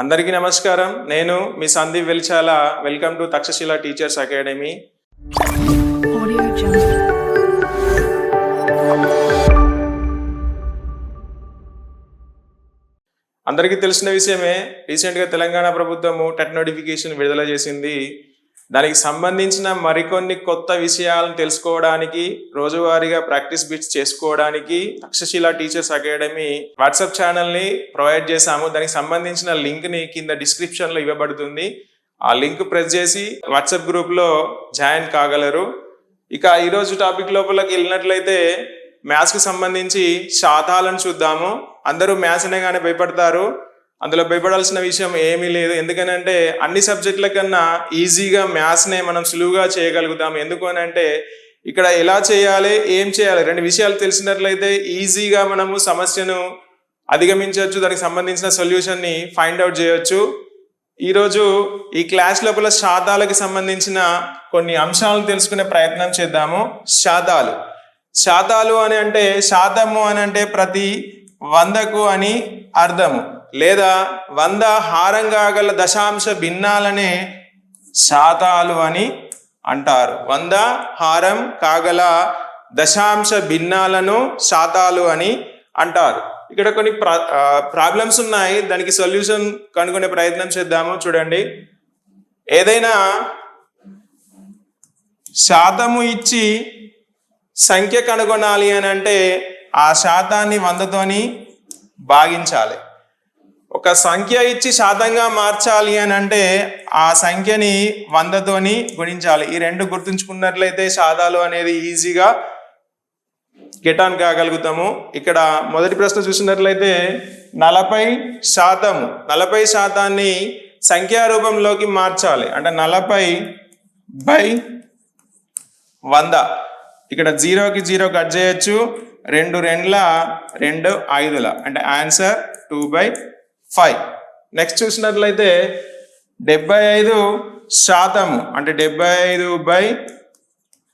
అందరికీ నమస్కారం. నేను మీ Sandeep Velchala. Welcome to Takshashila teachers academy. అందరికీ తెలిసిన విషయమే రీసెంట్గా తెలంగాణ ప్రభుత్వము టెట్ నోటిఫికేషన్ విడుదల చేసింది. దానికి సంబంధించిన మరికొన్ని కొత్త విషయాలను తెలుసుకోవడానికి రోజువారీగా ప్రాక్టీస్ బిట్స్ చేసుకోవడానికి తక్షశిల టీచర్స్ అకాడమీ వాట్సాప్ ఛానల్ని ప్రొవైడ్ చేశాము. దానికి సంబంధించిన లింక్ని కింద డిస్క్రిప్షన్లో ఇవ్వబడుతుంది. ఆ లింక్ ప్రెస్ చేసి వాట్సాప్ గ్రూప్లో జాయిన్ కాగలరు. ఇక ఈరోజు టాపిక్ లోపలికి వెళ్ళినట్లయితే మ్యాథ్స్కి సంబంధించి శాతాలను చూద్దాము. అందరూ మ్యాథ్స్ అనగానే భయపడతారు. అందులో భయపడాల్సిన విషయం ఏమీ లేదు. ఎందుకనంటే అన్ని సబ్జెక్టుల కన్నా ఈజీగా మ్యాథ్స్నే మనం సులువుగా చేయగలుగుతాం. ఎందుకు అని అంటే ఇక్కడ ఎలా చేయాలి ఏం చేయాలి? రెండు విషయాలు తెలిసినట్లయితే ఈజీగా మనము సమస్యను అధిగమించవచ్చు. దానికి సంబంధించిన సొల్యూషన్ని ఫైండ్ అవుట్ చేయొచ్చు. ఈరోజు ఈ క్లాస్ లోపల శాతాలకు సంబంధించిన కొన్ని అంశాలను తెలుసుకునే ప్రయత్నం చేద్దాము. శాతాలు. శాతాలు అని అంటే శాతము అని అంటే ప్రతి వందకు అని అర్థము. లేదా వంద హారంగా గల దశాంశ భిన్నాలనే శాతాలు అని అంటారు. వంద హారం కాగల దశాంశ భిన్నాలను శాతాలు అని అంటారు. ఇక్కడ కొన్ని ప్రాబ్లమ్స్ ఉన్నాయి. దానికి సొల్యూషన్ కనుగొనే ప్రయత్నం చేద్దాము. చూడండి. ఏదైనా శాతము ఇచ్చి సంఖ్య కనుగొనాలి అని అంటే ఆ శాతాన్ని వందతోని భాగించాలి. ఒక సంఖ్య ఇచ్చి శాతంగా మార్చాలి అని అంటే ఆ సంఖ్యని వందతోని గుణించాలి. ఈ రెండు గుర్తుంచుకున్నట్లయితే శాతాలు అనేది ఈజీగా గెట్ ఆన్ కాగలుగుతాము. ఇక్కడ మొదటి ప్రశ్న చూసినట్లయితే నలభై శాతము నలభై శాతాన్ని సంఖ్యా రూపంలోకి మార్చాలి. అంటే నలభై బై వంద. ఇక్కడ జీరోకి జీరో కట్ చేయొచ్చు. రెండు రెండ్ల రెండు ఐదుల. అంటే answer two by five. Next చూసినట్లయితే డెబ్బై ఐదు శాతము అంటే డెబ్బై ఐదు బై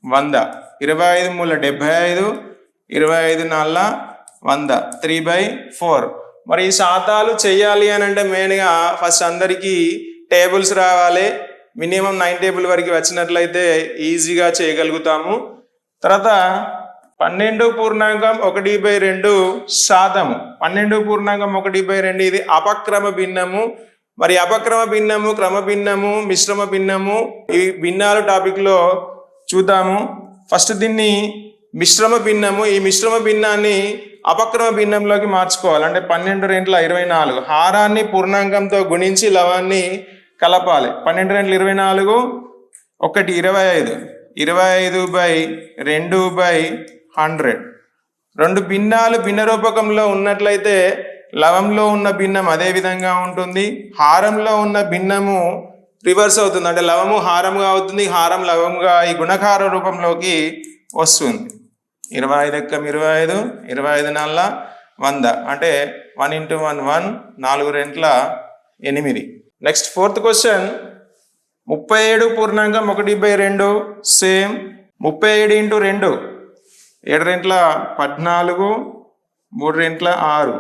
వంద. ఇరవై ఐదు మూల డెబ్బై ఐదు ఇరవై ఐదు నాలుగు వంద త్రీ బై ఫోర్. మరి ఈ శాతాలు చేయాలి అని అంటే మెయిన్గా ఫస్ట్ అందరికీ టేబుల్స్ రావాలి. మినిమం నైన్ టేబుల్ వరకు వచ్చినట్లయితే ఈజీగా చేయగలుగుతాము. తర్వాత పన్నెండు పూర్ణాంకం ఒకటి బై రెండు శాతము పన్నెండు పూర్ణాంకం ఒకటి బై రెండు ఇది అపక్రమ భిన్నము. మరి అపక్రమ భిన్నము క్రమ భిన్నము మిశ్రమ భిన్నము ఈ భిన్నాలు టాపిక్లో చూద్దాము. ఫస్ట్ దీన్ని మిశ్రమ భిన్నము ఈ మిశ్రమ భిన్నాన్ని అపక్రమ భిన్నంలోకి మార్చుకోవాలి. అంటే పన్నెండు రెంట్ల ఇరవై నాలుగు. హారాన్ని పూర్ణాంకంతో గుణించి లవాన్ని కలపాలి. పన్నెండు రెంట్ల ఇరవై నాలుగు ఒకటి ఇరవై ఐదు. ఇరవై ఐదు బై రెండు బై హండ్రెడ్. రెండు భిన్నాలు భిన్న రూపకంలో ఉన్నట్లయితే లవంలో ఉన్న భిన్నం అదే విధంగా ఉంటుంది. హారంలో ఉన్న భిన్నము రివర్స్ అవుతుంది. అంటే లవము హారంగా అవుతుంది హారం లవంగా ఈ గుణకార రూపంలోకి వస్తుంది. ఇరవై ఐదు ఎక్కం ఇరవై ఐదు ఇరవై ఐదు నాలుగు వంద. అంటే వన్ ఇంటూ వన్ వన్ నాలుగు రెంట్ల ఎనిమిది. Next fourth question. ముప్పై ఏడు పూర్ణాంకం ఒకటి బై రెండు సేమ్ ముప్పై ఏడు ఇంటూ రెండు. ఏడు రెంట్ల పద్నాలుగు మూడు రెంట్ల ఆరు.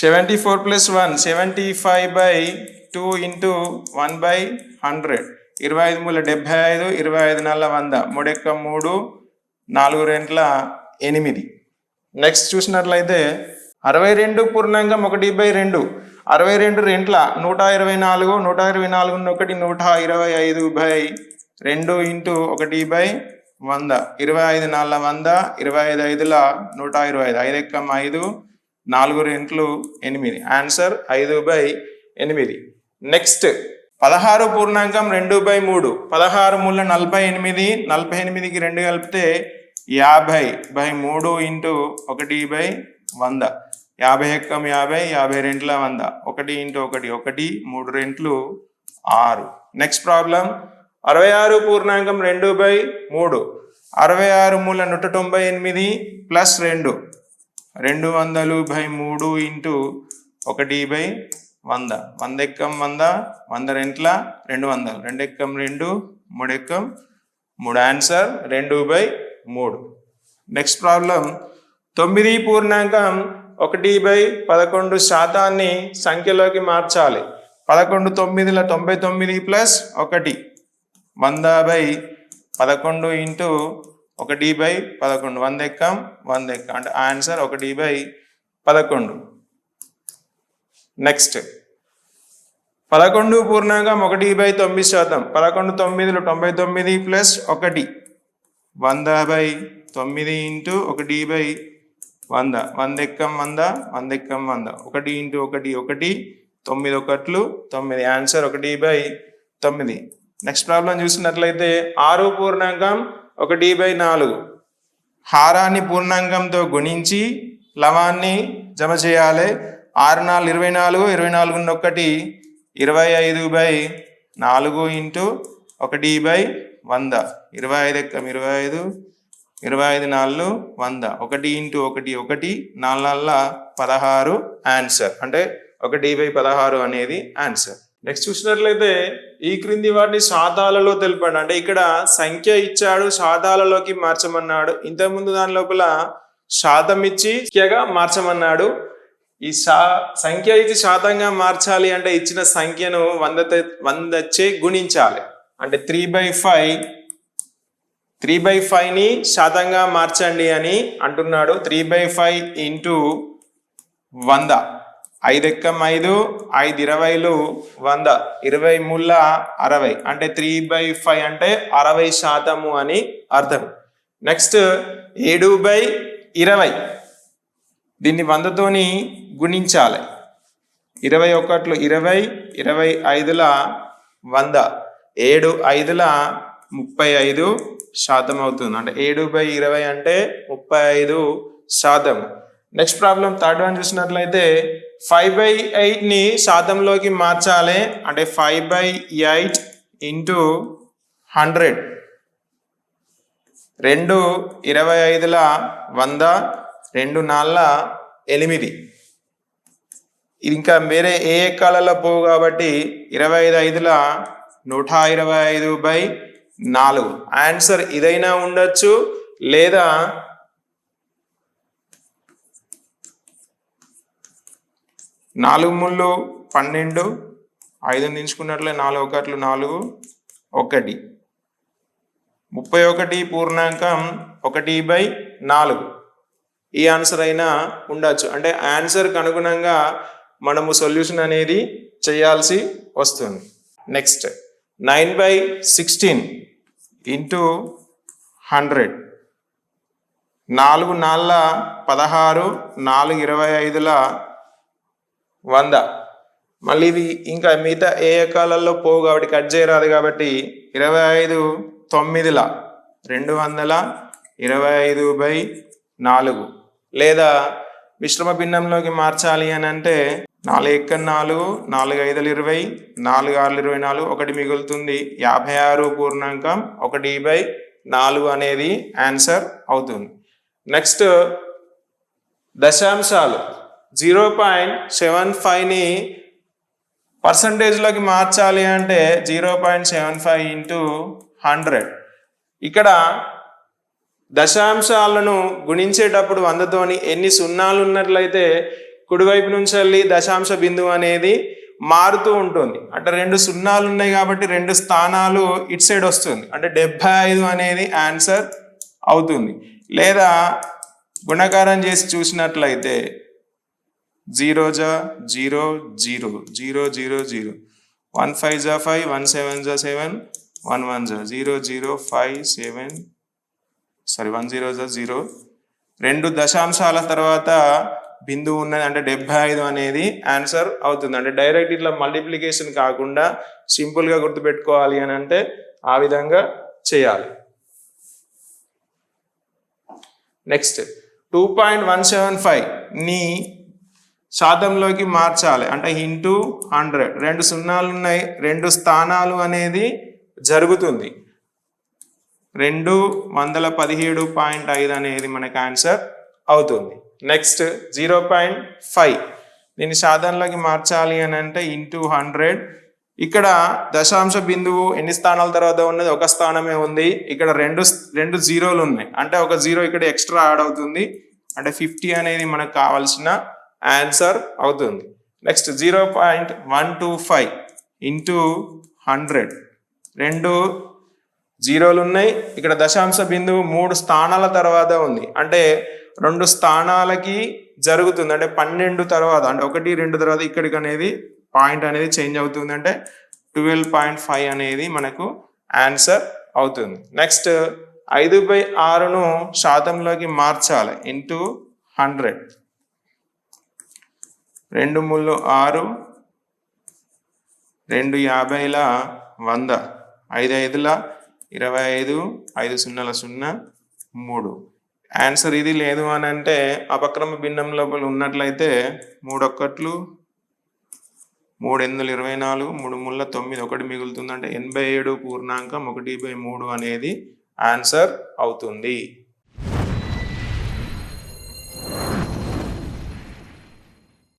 Seventy four plus one seventy five by two into one by hundred. ఇరవై ఐదు మూల డెబ్బై ఐదు ఇరవై ఐదు నెలల వంద. మూడెక్క మూడు నాలుగు రెంట్ల ఎనిమిది. నెక్స్ట్ చూసినట్లయితే అరవై రెండు పూర్ణాంకం ఒకటి బై రెండు. అరవై రెండు రెంట్ల నూట ఇరవై నాలుగు నూట ఇరవై నాలుగు ఒకటి నూట ఇరవై ఐదు బై రెండు ఇంటూ ఒకటి బై వంద. ఇరవై ఐదు నాలుగు వంద ఇరవై ఐదు ఐదుల నూట ఇరవై ఐదు. ఐదు ఎక్కం ఐదు నాలుగు రెంట్లు ఎనిమిది. ఆన్సర్ ఐదు బై ఎనిమిది. నెక్స్ట్ పదహారు పూర్ణాంకం రెండు బై మూడు. పదహారు మూల నలభై ఎనిమిది నలభై ఎనిమిదికి రెండు కలిపితే యాభై బై మూడు ఇంటూ ఒకటి బై వంద. యాభై ఎక్కం యాభై యాభై రెంట్ల వంద. ఒకటి ఇంటూ ఒకటి ఒకటి మూడు రెంట్లు ఆరు. నెక్స్ట్ ప్రాబ్లం అరవై ఆరు పూర్ణాంకం రెండు బై మూడు. అరవై ఆరు మూల నూట తొంభై ఎనిమిది ప్లస్ రెండు. రెండు వందలు బై మూడు ఇంటూ ఒకటి బై వంద. వంద ఎక్కం వంద వంద రెంట్ల రెండు వందలు. రెండు ఎక్కం రెండు మూడు ఎక్కం మూడు. ఆన్సర్ రెండు బై మూడు. నెక్స్ట్ ప్రాబ్లం తొమ్మిది పూర్ణాంకం ఒకటి బై పదకొండు శాతాన్ని సంఖ్యలోకి మార్చాలి. పదకొండు తొమ్మిదిల తొంభై తొమ్మిది ప్లస్ ఒకటి. వంద బై పదకొండు ఇంటూ ఒకటి బై పదకొండు. వంద ఎక్కం? వంద ఎక్కం. అంటే ఆన్సర్ ఒకటి బై పదకొండు. నెక్స్ట్. పదకొండు పూర్ణాంకం ఒకటి బై తొమ్మిది శాతం. పదకొండు తొమ్మిదిలో తొంభై తొమ్మిది ప్లస్ ఒకటి. వంద బై తొమ్మిది ఇంటూ ఒకటి బై వంద వంద ఎక్కం వంద వంద ఎక్కం వంద. ఒకటి ఇంటూ ఒకటి ఒకటి తొమ్మిది ఒకట్లు తొమ్మిది. ఆన్సర్ ఒకటి బై తొమ్మిది. నెక్స్ట్ ప్రాబ్లం చూసినట్లయితే ఆరు పూర్ణాంకం ఒకటి బై నాలుగు. హారాన్ని పూర్ణాంకంతో గుణించి లవాన్ని జమ చేయాలి. ఆరు నాలుగు ఇరవై నాలుగు ఇరవై నాలుగు ఒకటి ఇరవై ఐదు బై నాలుగు ఇంటూ ఒకటి బై వంద. ఇరవై ఐదు ఎక్కం ఇరవై ఐదు ఇరవై ఐదు నాలుగు వంద. ఒకటి ఇంటూ ఒకటి ఒకటి నాలుగు నాలుగు పదహారు ఆన్సర్. అంటే ఒకటి బై పదహారు అనేది ఆన్సర్. నెక్స్ట్ చూసినట్లయితే ఈ క్రింది వాటిని శాతాలలో తెలిపాడు. అంటే ఇక్కడ సంఖ్య ఇచ్చాడు శాతాలలోకి మార్చమన్నాడు. ఇంతకుముందు దాని లోపల శాతం ఇచ్చి సంఖ్యగా మార్చమన్నాడు. ఈ శా సంఖ్య ఇచ్చి శాతంగా మార్చాలి అంటే ఇచ్చిన సంఖ్యను వంద వందచ్చే గుణించాలి. అంటే three by five three by ఫైవ్ని శాతంగా మార్చండి అని అంటున్నాడు. త్రీ బై ఫైవ్ ఇంటూ వంద. ఐదు ఎక్కం ఐదు ఐదు ఇరవైలు వంద. ఇరవై ముళ్ళ అరవై. అంటే త్రీ బై ఫైవ్ అంటే అరవై శాతము అని అర్థం. నెక్స్ట్ ఏడు బై ఇరవై. దీన్ని వందతోని గుణించాలి. ఇరవై ఒకట్లు ఇరవై ఇరవై ఐదుల వంద. ఏడు ఐదుల ముప్పై ఐదు శాతం అవుతుంది. అంటే ఏడు బై ఇరవై అంటే ముప్పై ఐదు శాతం. నెక్స్ట్ ప్రాబ్లం థర్డ్ వన్ చూసినట్లయితే ఫైవ్ బై ఎయిట్ని శాతంలోకి మార్చాలి. అంటే five by eight into hundred రెండు ఇరవై ఐదుల వంద రెండు నాళ్ళ ఎనిమిది. ఇంకా వేరే ఏ ఎక్కాలలో పోవు కాబట్టి ఇరవై ఐదు ఐదుల నూట ఇరవై ఐదు బై నాలుగు. ఆన్సర్ ఇదైనా ఉండొచ్చు లేదా నాలుగు ముళ్ళు పన్నెండు ఐదు దించుకున్నట్లే నాలుగు ఒకట్లు నాలుగు ఒకటి. ముప్పై ఒకటి పూర్ణాంకం ఒకటి బై నాలుగు. ఈ ఆన్సర్ అయినా ఉండొచ్చు. అంటే ఆన్సర్కి అనుగుణంగా మనము సొల్యూషన్ అనేది చేయాల్సి వస్తుంది. Next nine by sixteen into hundred. నాలుగు నాళ్ళ పదహారు నాలుగు ఇరవై ఐదుల వంద. మళ్ళీ ఇది ఇంకా మిగతా ఏ ఎకాలలో పోవు కాబట్టి కట్ చేయరాదు కాబట్టి ఇరవై ఐదు తొమ్మిదిల రెండు వందల ఇరవై ఐదు బై నాలుగు. లేదా మిశ్రమ భిన్నంలోకి మార్చాలి అని అంటే నాలుగు ఎక్క నాలుగు నాలుగు ఐదులు ఇరవై నాలుగు ఆరులు ఇరవై నాలుగు ఒకటి మిగులుతుంది. యాభై ఆరు పూర్ణాంకం ఒకటి బై నాలుగు అనేది ఆన్సర్ అవుతుంది. నెక్స్ట్ దశాంశాలు. జీరో పాయింట్ సెవెన్ ఫైవ్ని పర్సంటేజ్లోకి మార్చాలి అంటే zero point seven five into hundred. ఇక్కడ దశాంశాలను గుణించేటప్పుడు వందతోని ఎన్ని సున్నాలు ఉన్నట్లయితే కుడివైపు నుంచి వెళ్ళి దశాంశ బిందువు అనేది మారుతూ ఉంటుంది. అంటే రెండు సున్నాలు ఉన్నాయి కాబట్టి రెండు స్థానాలు ఇటు సైడ్ వస్తుంది. అంటే డెబ్బై ఐదు అనేది ఆన్సర్ అవుతుంది. లేదా గుణకారం చేసి చూసినట్లయితే జీరో జా zero zero zero zero zero. One five జా ఫైవ్ వన్ సెవెన్ జా సెవెన్ వన్ వన్ జా. Zero zero five seven sorry one zero జా జీరో. రెండు దశాంశాల తర్వాత బిందువు ఉన్నది అంటే డెబ్బై ఐదు అనేది ఆన్సర్ అవుతుంది. అంటే డైరెక్ట్ ఇట్లా మల్టిప్లికేషన్ కాకుండా సింపుల్గా గుర్తుపెట్టుకోవాలి అని అంటే ఆ విధంగా చేయాలి. Next two point one seven ఫైవ్ని శాతంలోకి మార్చాలి. అంటే ఇంటూ హండ్రెడ్ రెండు సున్నాలు ఉన్నాయి. రెండు స్థానాలు అనేది జరుగుతుంది. రెండు వందల పదిహేడు పాయింట్ ఐదు అనేది మనకు ఆన్సర్ అవుతుంది. నెక్స్ట్ జీరో పాయింట్ ఫైవ్ దీన్ని సాధనలోకి మార్చాలి అని అంటే ఇంటూ హండ్రెడ్ ఇక్కడ దశాంశ బిందువు ఎన్ని స్థానాల తర్వాత ఉన్నది? ఒక స్థానమే ఉంది. ఇక్కడ రెండు రెండు జీరోలు ఉన్నాయి. అంటే ఒక జీరో ఇక్కడ ఎక్స్ట్రా యాడ్ అవుతుంది. అంటే ఫిఫ్టీ అనేది మనకు కావాల్సిన ఆన్సర్ అవుతుంది. Next zero point one two five into hundred రెండు జీరోలు ఉన్నాయి. ఇక్కడ దశాంశ బిందువు మూడు స్థానాల తర్వాత ఉంది. అంటే రెండు స్థానాలకి జరుగుతుంది. అంటే పన్నెండు తర్వాత అంటే ఒకటి రెండు తర్వాత ఇక్కడికి అనేది పాయింట్ అనేది చేంజ్ అవుతుంది. అంటే ట్వెల్వ్ పాయింట్ ఫైవ్ అనేది మనకు ఆన్సర్ అవుతుంది. నెక్స్ట్ ఐదు బై ఆరును శాతంలోకి మార్చాలి. Into hundred. రెండు ముళ్ళు ఆరు రెండు యాభైల వంద. ఐదు ఐదుల ఇరవై ఐదు ఐదు సున్నాల సున్నా మూడు. ఆన్సర్ ఇది లేదు అని అంటే అపక్రమ భిన్నం లోపల ఉన్నట్లయితే మూడు ఒక్కట్లు మూడు ఎనిమిది ఇరవై నాలుగు మూడు ముళ్ళ తొమ్మిది ఒకటి మిగులుతుందంటే ఎనభై ఏడు పూర్ణాంకం ఒకటి బై మూడు అనేది ఆన్సర్ అవుతుంది.